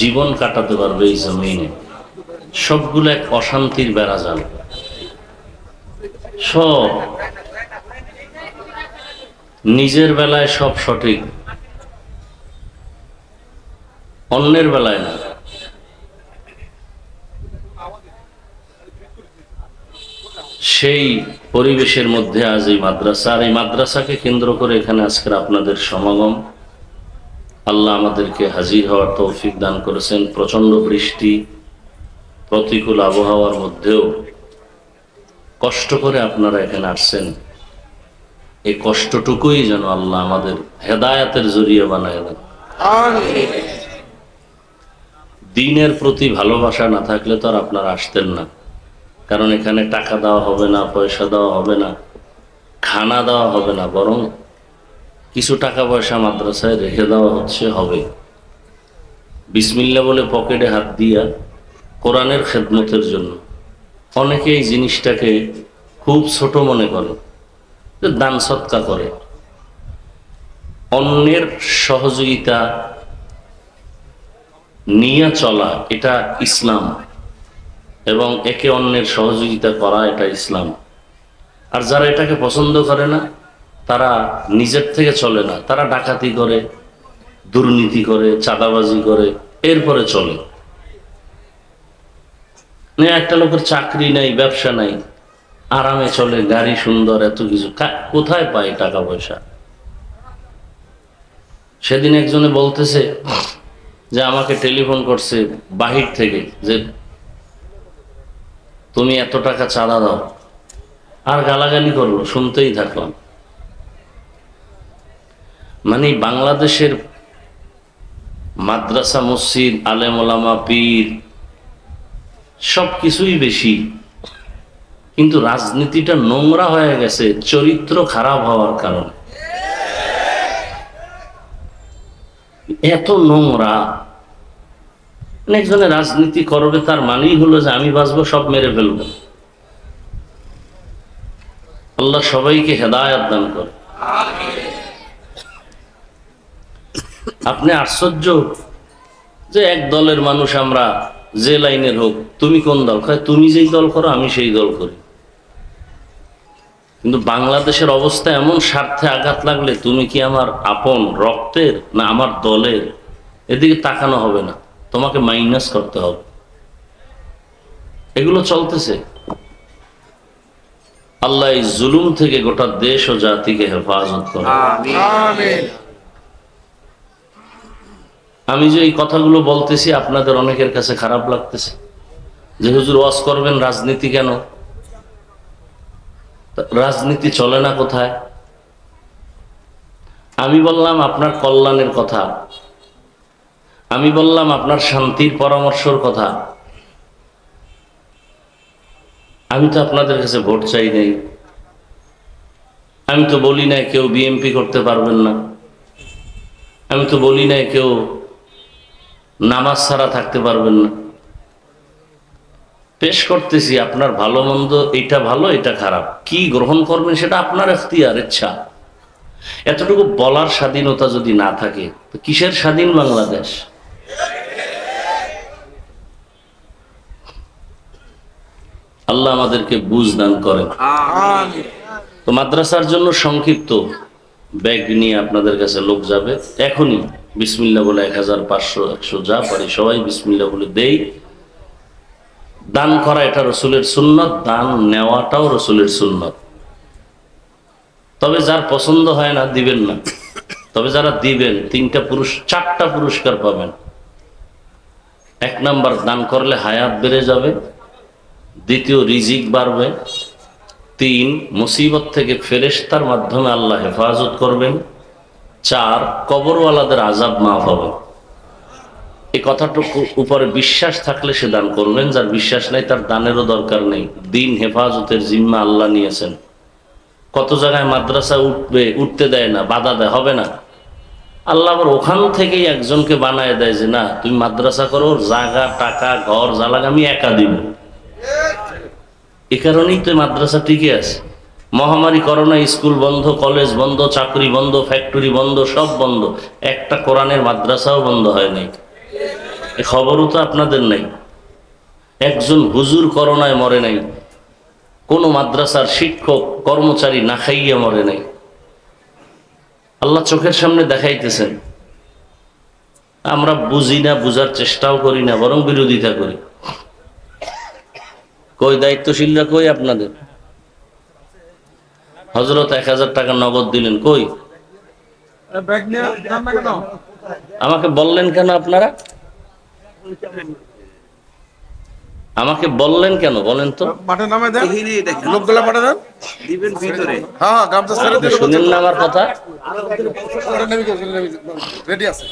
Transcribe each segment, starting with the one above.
জীবন কাটাতে পারবে এই জমিনে। সবগুলো এক অশান্তির বেড়াজাল সব। নিজের বেলায় সব সঠিক। অন্যের বেলায় না। সেই পরিবেশের মধ্যে আজ এই মাদ্রাসা। আর এই মাদ্রাসাকে কেন্দ্র করে এখানে আজকের আপনাদের সমাগম। আল্লাহ আমাদেরকে হাজির হওয়ার তৌফিক দান করেছেন। প্রচণ্ড বৃষ্টি, প্রতিকূল আবহাওয়ার মধ্যেও কষ্ট করে আপনারা এখানে আসছেন। এই কষ্টটুকুই যেন আল্লাহ আমাদের হেদায়াতের জরিয়ে বানায় দেন। দিনের প্রতি ভালোবাসা না থাকলে তো আর আপনারা আসতেন না। কারণ এখানে টাকা দেওয়া হবে না, পয়সা দেওয়া হবে না, খানা দেওয়া হবে না, বরং কিছু টাকা পয়সা মাদ্রাসায় রেখে দেওয়া হচ্ছে, হবে। বিসমিল্লা বলে পকেটে হাত দিয়া কোরআনের খেদমতের জন্য। অনেকে এই জিনিসটাকে খুব ছোট মনে করে দান সৎকা করে। অন্যের সহযোগিতা নিয়ে চলা, এটা ইসলাম। এবং একে অন্যের সহযোগিতা করা, এটা ইসলাম। আর যারা এটাকে পছন্দ করে না তারা নিজের থেকে চলে না। তারা ডাকাতি করে, দুর্নীতি করে, চাঁদাবাজি করে, এরপরে চলে। একটা লোকের চাকরি নাই, ব্যবসা নাই, আরামে চলে, গাড়ি সুন্দর, এত কিছু। কোথায় পায় টাকা পয়সা সেদিন একজনে বলতেছে যে আমাকে টেলিফোন করছে বাহির থেকে যে, তুমি এত টাকা চাঁদা দাও। আর গালাগালি করল, শুনতেই থাকলাম। মানে বাংলাদেশের মাদ্রাসা, মসজিদ, আলেম ওলামা পীর সব কিছুই বেশি। কিন্তু রাজনীতিটা নোংরা হয়ে গেছে, চরিত্র খারাপ হওয়ার কারণে। এত নোংরা। একজনে রাজনীতি করবে, তার মানেই হলো যে আমি বাঁচবো, সব মেরে ফেলব। আল্লাহ সবাইকে হেদায়াত দান করে আপনি আশ্চর্য। যে এক দলের মানুষ আমরা যে লাইনের হোক তুমি কোন দল? কয় তুমি যেই দল করো আমি সেই দল করি। কিন্তু বাংলাদেশের অবস্থা এমন স্বার্থে আঘাত লাগলে তুমি কি আমার আপন রক্তের না আমার দলের? এদিকে তাকানো হবে না। তোমাকে মাইনাস করতে হবে। এগুলো চলতেছে। আল্লাহ এই জুলুম থেকে গোটা দেশ ও জাতিকে হেফাজত করে আমি যে এই কথাগুলো বলতেছি, আপনাদের অনেকের কাছে খারাপ লাগতেছে। যে হুজুর ওয়াজ করবেন, রাজনীতি কেন? রাজনীতি চলে না কোথায়? আমি বললাম, আপনার কল্যাণের কথা। আমি বললাম, আপনার শান্তির পরামর্শর কথা। আমি তো আপনাদের কাছে ভোট চাই নাই। আমি তো বলি নাই কেউ বিএমপি করতে পারবেন না। আমি তো বলি নাই কেউ নামাজ ছাড়া থাকতে পারবেন না। পেশ করতেছি আপনার ভালো মন্দ এটা ভালো এটা খারাপ। কি গ্রহণ করবেন সেটা আপনার এখতিয়ার ইচ্ছা। এতটুকু বলার স্বাধীনতা যদি না থাকে তো কিসের স্বাধীন বাংলাদেশ? আল্লাহ আমাদেরকে বুঝ দান করেন। তো মাদ্রাসার জন্য সংক্ষিপ্ত ব্যাগ নিয়ে আপনাদের কাছে লোক যাবে এখনই। বিসমিল্লা বলে এক হাজার পাঁচশো, একশো যা পারি সবাই বিসমিল্লা বলে দেই। দান করা এটা রসুলের সুন্নত, দান নেওয়াটাও রসুলের সুন্নত। তবে যার পছন্দ হয় না, দিবেন না। তবে যারা দিবেন, তিনটা পুরুষ, চারটা পুরস্কার পাবেন। এক নাম্বার, দান করলে হায়াত বেড়ে যাবে। দ্বিতীয়, রিজিক বাড়বে। তিন, মুসিবত থেকে ফেরেশতার মাধ্যমে আল্লাহ হেফাজত করবেন। চার, কবরওয়ালাদের আজাব মাফ হবে। এই কথাটুকু উপরে বিশ্বাস থাকলে সে দান করবেন, যার বিশ্বাস নাই তার দানেরও দরকার নেই। দিন হেফাজতের জিম্মা আল্লাহ নিয়েছেন। কত জায়গায় মাদ্রাসা উঠবে, উঠতে দেয় না, বাধা দেয়, হবে না। আল্লাহ আবার ওখান থেকেই একজনকে বানায় দেয় যে, না, তুমি মাদ্রাসা করো জায়গা, টাকা, ঘর জ্বালাগা আমি একা দিব। এ কারণেই তো মাদ্রাসা টিকে আছে। মহামারী, করোনা, স্কুল বন্ধ, কলেজ বন্ধ, চাকরি বন্ধ, ফ্যাক্টরি বন্ধ, সব বন্ধ। একটা কোরআনের মাদ্রাসাও বন্ধ হয় নাই। খবরও তো আপনাদের নাই। একজন হুজুর করোনায় মরে নাই। কোনো মাদ্রাসার শিক্ষক, কর্মচারী না খাইয়ে মরে নাই। আল্লাহ চোখের সামনে দেখাইতেছেন। আমরা বুঝি না, বুঝার চেষ্টাও করি না, বরং বিরোধিতা করি। কই দায়িত্বশীলরা কই আপনাদের? হজরত এক হাজার টাকা নগদ দিলেন কই? আমাকে বললেন কেন আপনারা? আমাকে বললেন কেন বলেন তো। মাঠে নামে দেন। এখানেই দেখেন। লোকগুলা দেন। দিবেন ভিতরে। হ্যাঁ হ্যাঁ গামছা ছেড়ে আপনি শুনেন না আমার কথা? রেডি আছে।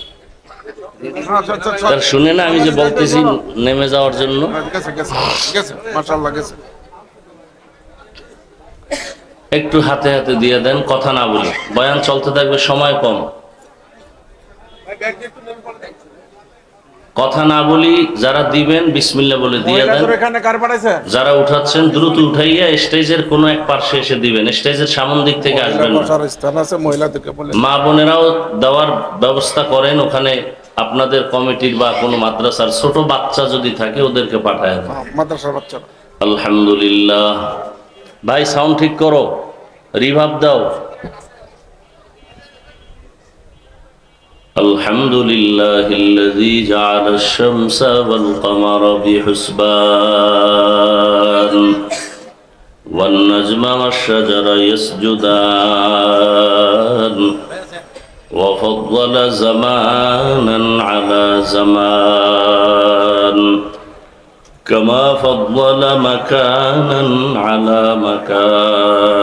হ্যাঁ তার শুনে না আমি যে বলতেছি নেমে যাওয়ার জন্য। গেছে গেছে গেছে। মাশাআল্লাহ গেছে। একটু হাতে হাতে দিয়ে দেন কথা না বলি। বয়ান চলতে থাকবে সময় কম। কথা না বলি যারা দিবেন বিসমিল্লা বলে দিয়ে দেন। যারা উঠাচ্ছেন দ্রুত উঠাইয়া স্টেজের কোনো এক পার্শ্বে এসে দিবেন। স্টেজের সামন দিক থেকে আসবেন মা বোনেরাও দেওয়ার ব্যবস্থা করেন ওখানে আপনাদের কমিটির বা কোনো মাদ্রাসার ছোট বাচ্চা যদি থাকে ওদেরকে পাঠায় মাদ্রাসার আলহামদুলিল্লাহ। ভাই সাউন্ড ঠিক করো। রিভাব দাও الحمد لله الذي جعل الشمس والقمر بحسبان والنجم والشجر يسجدان وفضل زمانا على زمان كما فضل مكانا على مكان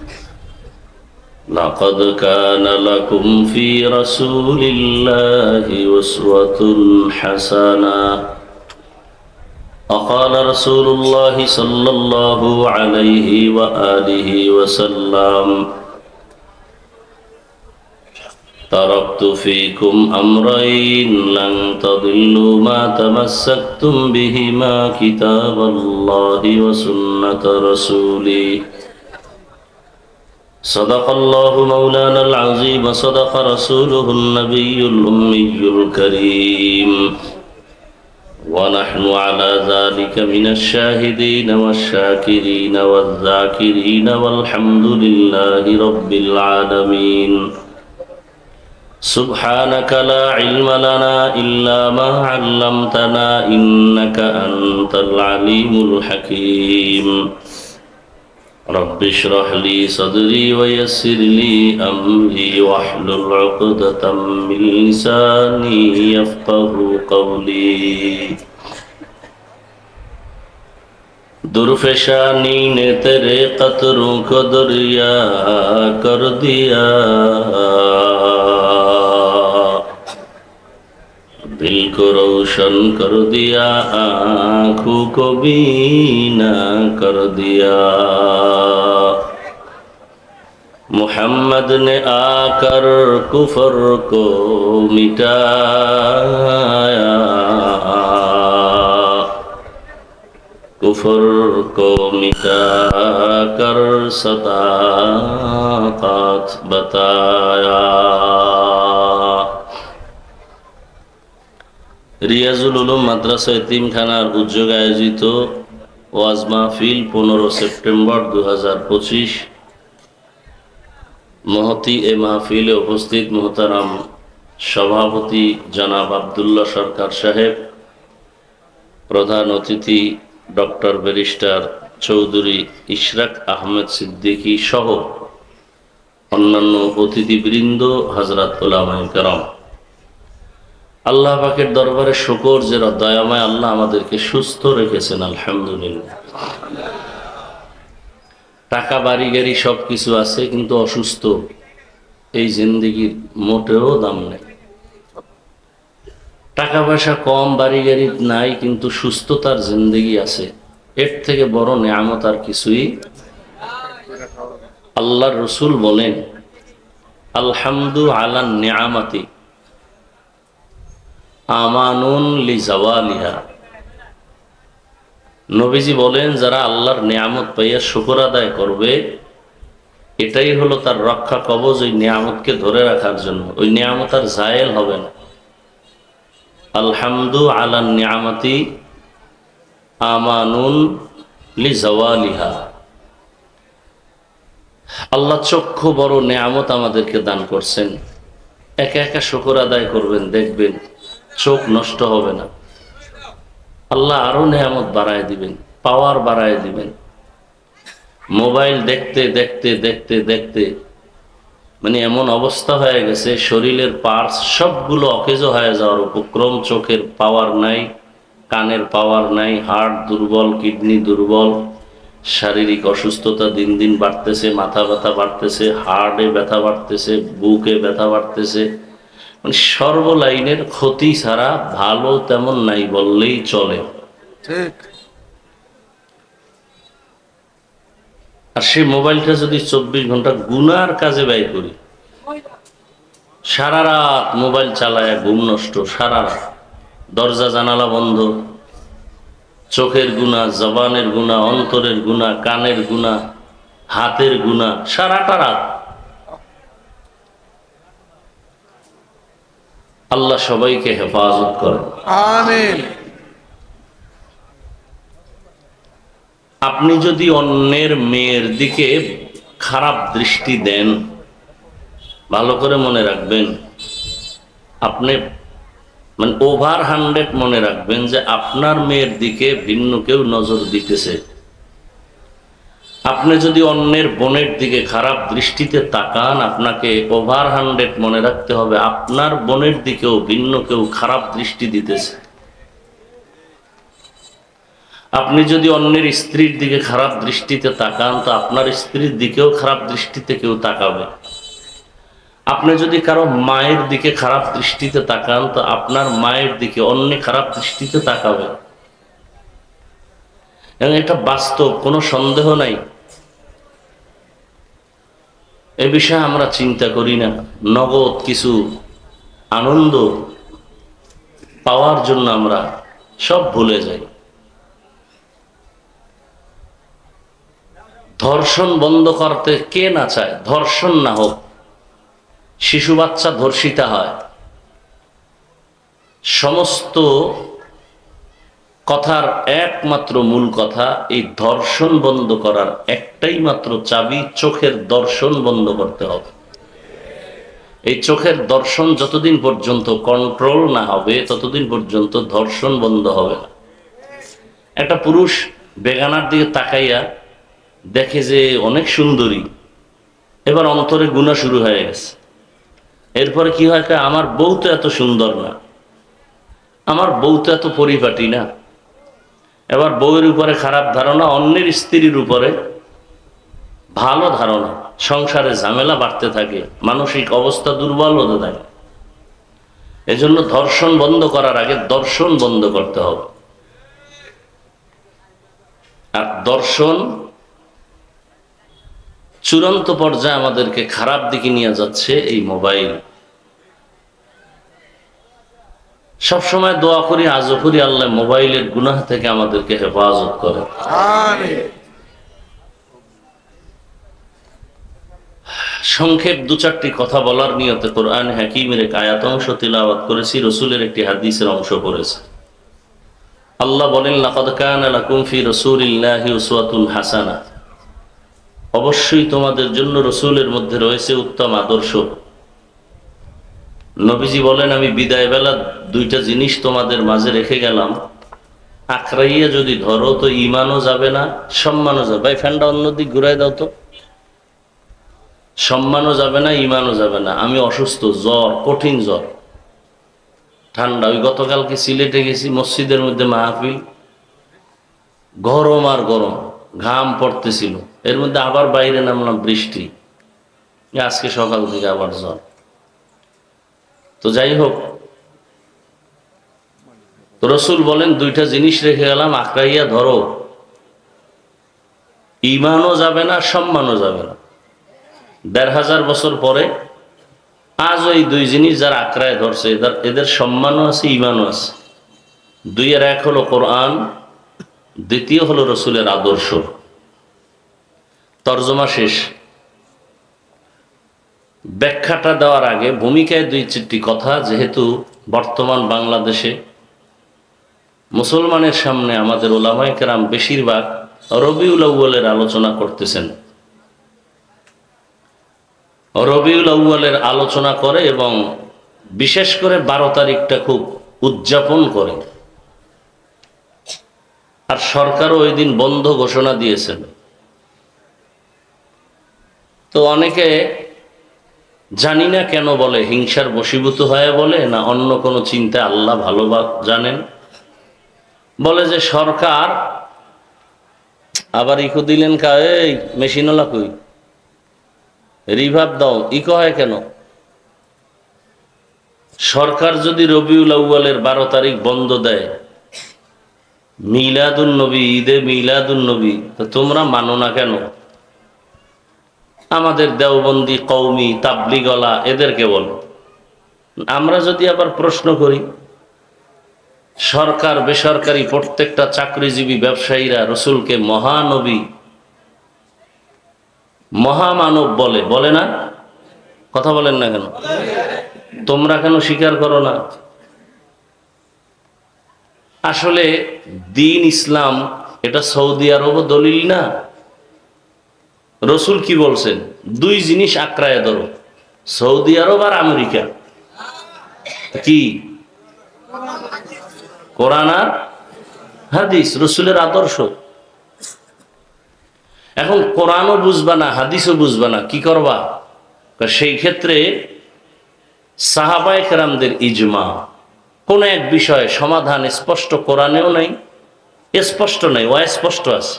لقد كان لكم في رسول الله أسوة حسنة وقال رسول الله صلى الله عليه وآله وسلم تركت فيكم أمرين لن تضلوا ما تمسكتم بهما كتاب الله وسنة رسوله صدق الله مولانا العظيم وصدق رسوله النبي الأمي الكريم ونحن على ذلك من الشاهدين والشاكرين والذاكرين والحمد لله رب العالمين سبحانك لا علم لنا إلا ما علمتنا إنك أنت العليم الحكيم رب اشرح لي صدري ويسر لي أمري واحلل عقدة من لساني يفقه قولي. درفشانی نے تیرے قطروں کو دریا کر دیا को रोशन कर दिया आंखों को बीना कर दिया मोहम्मद ने आकर कुफर को मिटाया कुफर को मिटा कर सदाकत बताया রিয়াজুল উলুম মাদ্রাসা এতিমখানার উদ্যোগ আয়োজিত ওয়াজ মাহফিল পনেরো সেপ্টেম্বর দু হাজার পঁচিশ। মহতি এ মাহফিলে উপস্থিত মোহতারাম সভাপতি জনাব আবদুল্লাহ সরকার সাহেব, প্রধান অতিথি ডক্টর ব্যারিস্টার চৌধুরী ইশরাক আহমেদ সিদ্দিকী সহ অন্যান্য অতিথিবৃন্দ হজরত উলামাই কারাম। আল্লাহ পাকের দরবারে শুকর যে দয়াময় আল্লাহ আমাদেরকে সুস্থ রেখেছেন, আলহামদুলিল্লাহ। টাকা, বাড়ি, গাড়ি সব কিছু আছে, কিন্তু অসুস্থ, এই জিন্দিগির মোটেও দাম নেই। টাকা পয়সা কম, বাড়ি, গাড়ি নাই, কিন্তু সুস্থতার জিন্দিগি আছে। এর থেকে বড় নিয়ামত আর কিছুই আল্লাহ রসুল বলেন, আলহামদু আলা নিয়ামাতি। আমানুন লি জাওয়ালিহা নবীজি বলেন, যারা আল্লাহর নিয়ামত পাইয়া শুকর আদায় করবে, এটাই হলো তার রক্ষা কবজ ওই নিয়ামতকে ধরে রাখার জন্য। ওই নিয়ামত আর জায়েল হবে না। আলহামদু আলা নিয়ামতি আমানুন লি জাওয়ালিহা আল্লাহ চক্ষু বড় নিয়ামত আমাদেরকে দান করছেন। একা একা শুকর আদায় করবেন, দেখবেন। চোখ নষ্ট হবে না। আল্লাহ আরও নেয়ামত বাড়ায় দিবেন, পাওয়ার বাড়ায় দিবেন। মোবাইল দেখতে দেখতে দেখতে দেখতে মানে এমন অবস্থা হয়ে গেছে, শরীরের পার্টস সবগুলো অকেজো হয়ে যাওয়ার উপক্রম, চোখের পাওয়ার নাই, কানের পাওয়ার নাই হার্ট দুর্বল কিডনি দুর্বল, শারীরিক অসুস্থতা দিন দিন বাড়তেছে, মাথা ব্যথা বাড়তেছে হার্টে ব্যথা বাড়তেছে, বুকে ব্যথা বাড়তেছে। মানে সর্বলাইনের ক্ষতি ছাড়া ভালো তেমন নাই বললেই চলে। ঠিক। আর সেই মোবাইলটা যদি চব্বিশ ঘণ্টা গুনার কাজে ব্যয় করি সারা রাত মোবাইল চালায় ঘুম নষ্ট সারা রাত। দরজা জানালা বন্ধ চোখের গুণা জবানের গুণা অন্তরের গুণা কানের গুণা হাতের গুণা সারাটা রাত। আল্লাহ সবাইকে হেফাজত করেন। আমিন। আপনি যদি অন্যের মেয়ের দিকে খারাপ দৃষ্টি দেন ভালো করে মনে রাখবেন আপনি মানে ওভার হান্ড্রেড মনে রাখবেন যে আপনার মেয়ের দিকে ভিন্ন কেউ নজর দিতেছে। আপনি যদি অন্যের বোনের দিকে খারাপ দৃষ্টিতে তাকান, আপনাকে ওভার হান্ড্রেড মনে রাখতে হবে। আপনার বোনের দিকেও ভিন্ন কেউ খারাপ দৃষ্টি দিতেছে। আপনি যদি অন্যের স্ত্রীর দিকে খারাপ দৃষ্টিতে তাকান, তো আপনার স্ত্রীর দিকেও খারাপ দৃষ্টিতে কেউ তাকাবে। আপনি যদি কারও মায়ের দিকে খারাপ দৃষ্টিতে তাকান, তো আপনার মায়ের দিকে অন্য খারাপ দৃষ্টিতে তাকাবে। এবং এটা বাস্তব, কোনো সন্দেহ নাই। এ বিষয়ে আমরা চিন্তা করি না। নগদ কিছু আনন্দ পাওয়ার জন্য আমরা সব ভুলে যাই। ধর্ষণ বন্ধ করতে কে না চায়? ধর্ষণ না হোক, শিশু বাচ্চা ধর্ষিতা হয়। সমস্ত কথার একমাত্র মূল কথা, এই ধর্ষণ বন্ধ করার একটাই মাত্র চাবি চোখের দর্শন বন্ধ করতে হবে। এই চোখের দর্শন যতদিন পর্যন্ত কন্ট্রোল না হবে, ততদিন পর্যন্ত ধর্ষণ বন্ধ হবে না। একটা পুরুষ বেগানার দিকে তাকাইয়া দেখে যে অনেক সুন্দরী, এবার অন্তরে গুণা শুরু হয়ে গেছে। এরপরে কি হয়? আমার বউ তো এত সুন্দর না, আমার বউ তো এত পরিপাটি না। এবার বউয়ের উপরে খারাপ ধারণা, অন্যের স্ত্রীর উপরে ভালো ধারণা। সংসারে ঝামেলা বাড়তে থাকে, মানসিক অবস্থা দুর্বল হতে থাকে। এজন্য ধর্ষণ বন্ধ করার আগে দর্শন বন্ধ করতে হবে। আর দর্শন চূড়ান্ত পর্যায়ে আমাদেরকে খারাপ দিকে নিয়ে যাচ্ছে এই মোবাইল। সবসময় দোয়া করি আজও করি আল্লাহ মোবাইলের গুনাহ থেকে আমাদেরকে হেফাজত করে। সংক্ষেপ দু চারটি কথা বলার নিয়তে কোরআন হাকিমের এক আয়াত অংশ তিলাবাত করেছি রসুলের একটি হাদিসের অংশ পড়েছে। আল্লাহ বলেন লাকাদ কানা লাকুম ফি রাসূলিল্লাহি উসওয়াতুন হাসানা অবশ্যই তোমাদের জন্য রসুলের মধ্যে রয়েছে উত্তম আদর্শ। নবীজি বলেন, আমি বিদায় বেলা দুইটা জিনিস তোমাদের মাঝে রেখে গেলাম। আঁকড়াইয়া যদি ধরো তো ইমানও যাবে না, সম্মানও যাবে। ভাই, ফ্যানটা অন্যদিক ঘুরাই দাও তো। সম্মানও যাবে না ইমানও যাবে না। আমি অসুস্থ, জ্বর, কঠিন জ্বর। ঠান্ডা, ওই গতকালকে সিলেটে গেছি, মসজিদের মধ্যে মাহফিল। গরম আর গরম, ঘাম পড়তেছিল। এর মধ্যে আবার বাইরে নামলাম বৃষ্টি। আজকে সকাল থেকে আবার জ্বর। তো যাই হোক রসুল বলেন, দুইটা জিনিস রেখে গেলাম, আঁকড়াইয়া ধরো। ইমানও যাবে না, সম্মানও যাবে না। দেড় হাজার বছর পরে আজ ওই দুই জিনিস যারা আঁকড়ায় ধরছে, এদের সম্মানও আছে ইমানও আছে। দুই আর এক হলো কোরআন, দ্বিতীয় হলো রসুলের আদর্শ। তর্জমা শেষ। ব্যাখ্যাটা দেওয়ার আগে ভূমিকায় দুই চারটি কথা, যেহেতু বর্তমান বাংলাদেশে মুসলমানের সামনে আমাদের ওলামায় কেরাম বেশিরভাগ রবিউল আউ্বালের আলোচনা করতেছেন। রবিউল আউ্বালের আলোচনা করে এবং বিশেষ করে বারো তারিখটা খুব উদযাপন করে। আর সরকারও ওই দিন বন্ধ ঘোষণা দিয়েছেন। তো অনেকে জানি না কেন বলে, হিংসার বশীভূত হয়ে বলে, না অন্য কোনো চিন্তা আল্লাহ ভালো জানেন? বলে যে, সরকার, আবার ইকো দিলেন কা, এই, মেশিনওয়ালা কই? রিভাব দাও, ইকো হয় কেন? সরকার যদি রবিউল আউ্বালের বারো তারিখ বন্ধ দেয়, মিলাদুন নবী, ঈদে মিলাদুন নবী, তো তোমরা মানো না কেন? আমাদের দেওবন্দি কৌমি তাবলিগলা, এদেরকে বলো। আমরা যদি আবার প্রশ্ন করি, সরকার, বেসরকারি প্রত্যেকটা চাকরিজীবী ব্যবসায়ীরা রসুলকে মহানবী, মহামানব বলে বলে না? কথা বলেন না কেন? তোমরা কেন স্বীকার করো না? আসলে দিন ইসলাম, এটা সৌদি আরব দলিল না। রসুল কি বলছেন? দুই জিনিস আক্রায় ধরো, সৌদি আরব আর আমেরিকা। কি? কোরআন আর হাদিস, রসুলের আদর্শ। এখন কোরআনও বুঝবা না, হাদিসও বুঝবা না, কি করবা? সেই ক্ষেত্রে সাহাবায় কেরামদের ইজমা, কোন এক বিষয়ে সমাধান স্পষ্ট কোরআনেও নাই, স্পষ্ট নাই, অস্পষ্ট আছে।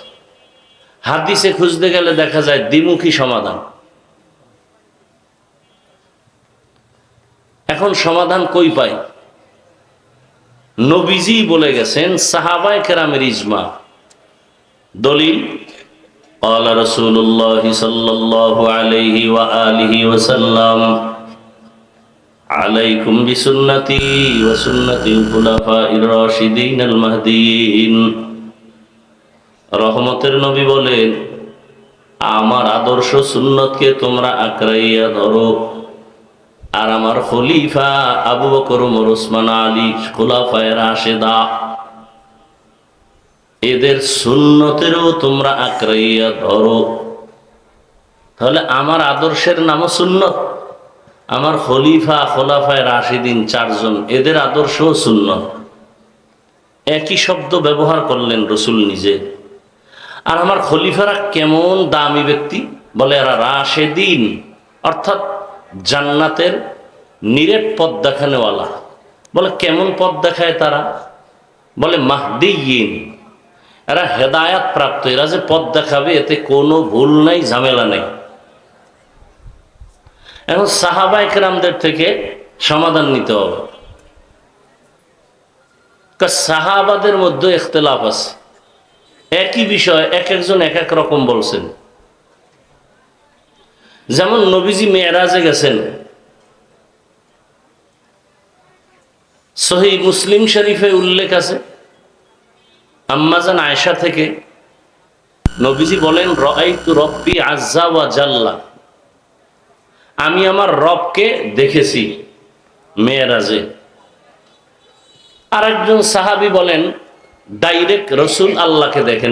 হাদিসে খুঁজতে গেলে দেখা যায় দ্বিমুখী সমাধান এখন সমাধান কই পাই নবীজি বলে গেছেন সাহাবায় কেরামের ইজমা দলিল قال رسول الله صلى الله عليه وآله وسلم عليكم بسنتي وسنة الخلفاء الراشدين المهديين রহমতের নবী বলেন, আমার আদর্শ সুন্নতকে তোমরা আঁকড়াইয়া ধরো। আর আমার খলিফা আবু বকর ওমর ওসমান আলী, খোলাফায় রাশেদা, এদের সুন্নতেরও তোমরা আঁকড়াইয়া ধরো। তাহলে আমার আদর্শের নামও সুন্নত? আমার খলিফা, খোলাফায় রাশিদিন চারজন, এদের আদর্শও সুন্নত? একই শব্দ ব্যবহার করলেন রসুল নিজে। আর আমার খলিফারা কেমন দামি ব্যক্তি? বলে, এরা রাশেদিন। অর্থাৎ জান্নাতের নিরেট পথ দেখানেওয়ালা। বলে, কেমন পথ দেখায় তারা? বলে মাহদিন এরা হেদায়াত প্রাপ্ত। এরা যে পথ দেখাবে, এতে কোনো ভুল নাই, ঝামেলা নেই। এখন সাহাবা একরামদের থেকে সমাধান নিতে হবে। সাহাবাদের মধ্যে ইখতলাফ আছে। একই বিষয়, এক একজন এক এক রকম বলছেন। যেমন নবীজি মেয়েরাজে গেছেন। সহি মুসলিম শরীফে উল্লেখ আছে আম্মাজান আয়সা থেকে। নবীজি বলেন রব্বি আজ্জা ওয়া জাল্লা। আমি আমার রবকে দেখেছি মেয়েরাজে। আরেকজন সাহাবি বলেন ডাইরেক্ট রসুল আল্লাহকে দেখেন